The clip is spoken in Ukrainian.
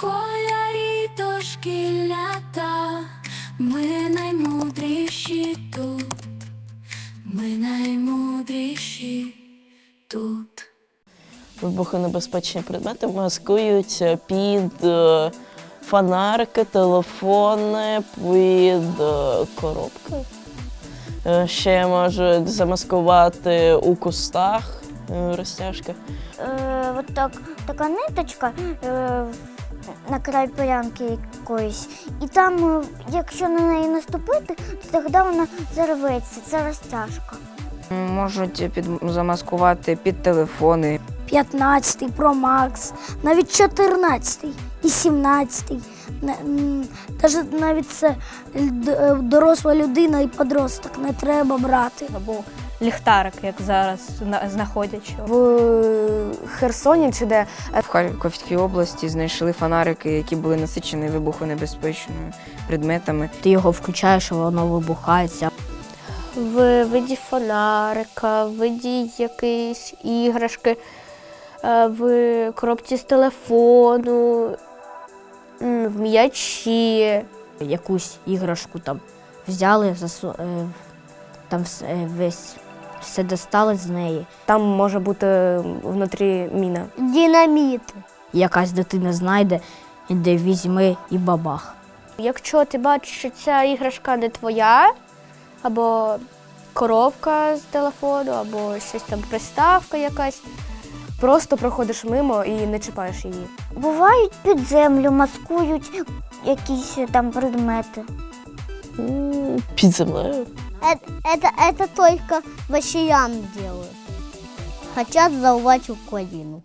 Школярі то шкілята, ми наймудріші тут, ми наймудріші тут. Вибухонебезпечні предмети маскуються під е, фонарики, телефони, під е, коробки. Е, Ще можуть замаскувати у кустах е, розтяжки. Е, от так, така ниточка е, на край полянки якоїсь. І там, е, якщо на неї наступити, то тоді вона зарветься. Це розтяжка. Можуть під, замаскувати під телефони. 15 Pro Max, навіть 14-й і 17. Не- м, навіть це е, доросла людина і подросток не треба брати. або ліхтарик, як зараз на- знаходять. В Херсоні чи де В Харківській області знайшли фонарики, які були насичені вибухонебезпечними предметами. Ти його включаєш, воно вибухається. В виді фонарика, в виді якоїсь іграшки, е, в коробці з телефону, в м'ячі. Якусь іграшку там взяли, засу... е, там е, весь все достали з неї. там може бути внутрі міна. Динаміт. Якась дитина знайде, іде візьме і бабах. Якщо ти бачиш, що ця іграшка не твоя, або коробка з телефону, або щось там приставка якась, Просто проходиш мимо і не чіпаєш її. Бувають під землю, маскують якісь там предмети. Під землею. Это, это только ващиян делают. Хотят взорвать Украину.